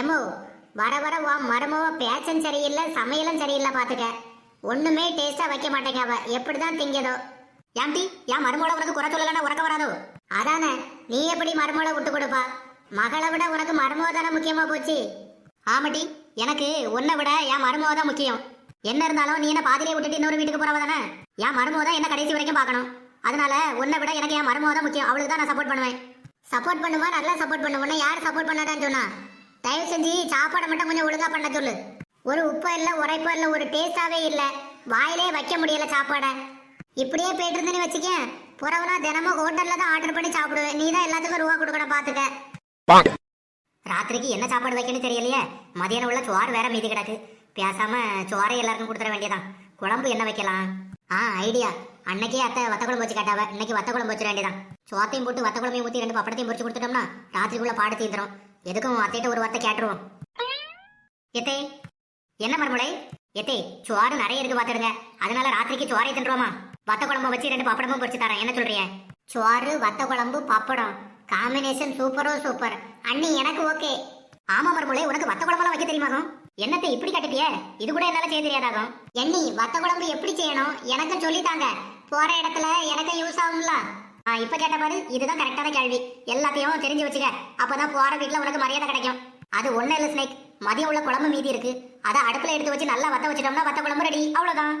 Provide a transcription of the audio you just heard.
எம்மோ வர வர வா மருமவ பேச்சும் சரியில்லை சமையலும் சரியில்லை பார்த்துக்க ஒண்ணுமே டேஸ்டா வைக்க மாட்டேங்க அவ. எப்படிதான் திங்கதோ ஏன்டி என் மருமோட உனக்கு குறை சொல்லலன்னா உறக்க வராதோ? அதானே நீ எப்படி மருமோட விட்டு கொடுப்பா? மகளை விட உனக்கு மருமோ தானே முக்கியமா போச்சு? ஆமாட்டி எனக்கு உன்னை விட என் மருமோ தான் முக்கியம். என்ன இருந்தாலும் நீ என்ன பாதிரியை விட்டுட்டு இன்னொரு வீட்டுக்கு போறவ தானே? என் மருமோ தான் என்ன கடைசி வரைக்கும் பார்க்கணும். அதனால உன்னை விட எனக்கு என் மருமோ தான் முக்கியம். அவளுக்கு தான் நான் சப்போர்ட் பண்ணுவேன். சப்போர்ட் பண்ணுமா? நல்லா சப்போர்ட் பண்ணுவேன் உன்னை யார் சப்போர்ட் பண்ணாதான்னு சொன்னா? தயவு செஞ்சு சாப்பாடை மட்டும் கொஞ்சம் ஒழுங்கா பண்ண சொல்லு. ஒரு உப்பு இல்ல உரைப்பு இல்ல ஒரு டேஸ்டாவே இல்ல. வாயிலே வைக்க முடியல சாப்பாடை. இப்படியே போயிட்டு இருந்தேன்னு வச்சுக்க புறவனா தினமும் ஹோட்டல்ல தான் ஆர்டர் பண்ணி சாப்பிடுவேன். நீ தான் எல்லாத்துக்கும் ரூபா கொடுக்கணும் பாத்துக்க ராத்திரிக்கு என்ன சாப்பாடு வைக்கணும் தெரியலையே? மதியானம் உள்ள சோறு வேற மீதி கிடக்கு. பேசாம சோறை எல்லாருக்கும் கொடுத்துட வேண்டியதான் குழம்பு என்ன வைக்கலாம்? ஆ ஐடியா. அன்னைக்கே அத்தை வத்த குழம்பு வச்சு கேட்டாவ. இன்னைக்கு வத்த குழம்பு வச்சிட வேண்டியதான் சோத்தையும் போட்டு வத்த குழம்பையும் ஊத்தி ரெண்டு பப்படத்தையும் பொரிச்சு கொடுத்துட்டோம்னா ராத்திரிக்குள்ள பாடு தீந்துரும். எதுக்கும் அத்தைட்ட ஒரு வார்த்தை கேட்டுருவோம். எத்தே என்ன மறுமுறை எத்தே சுவாடு நிறைய இருக்கு பாத்துடுங்க அதனால ராத்திரிக்கு சுவாரை தின்றுவோமா? வத்த குழம்பு வச்சு ரெண்டு பப்படமும் பொரிச்சு தரேன். என்ன சொல்றீங்க? சுவாறு வத்த குழம்பு பப்படம். காம்பினேஷன் சூப்பரோ சூப்பர் அண்ணி எனக்கு ஓகே ஆமா மறுமுறை உனக்கு வத்த குழம்பெல்லாம் வைக்க தெரியுமாகும் என்னத்தை இப்படி கட்டிட்டிய? இது கூட என்னால செய்ய தெரியாதாகும் எண்ணி வத்த குழம்பு எப்படி செய்யணும்? எனக்கும் சொல்லித்தாங்க. போற இடத்துல எனக்கு யூஸ் ஆகும்ல. இப்ப கேட்ட பாரு இதுதான் கரெக்டான கேள்வி. எல்லாத்தையும் தெரிஞ்சு வச்சுக்க. அப்பதான் போற வீட்டுல உனக்கு மரியாதை கிடைக்கும். அது ஒண்ணு இல்ல ஸ்னேக் மதியம் உள்ள குழம்பு மீதி இருக்கு. அதை அடுப்புல எடுத்து வச்சு நல்லா வத்த வச்சிட்டோம்னா வத்த குழம்பு ரெடி அவ்வளவுதான்.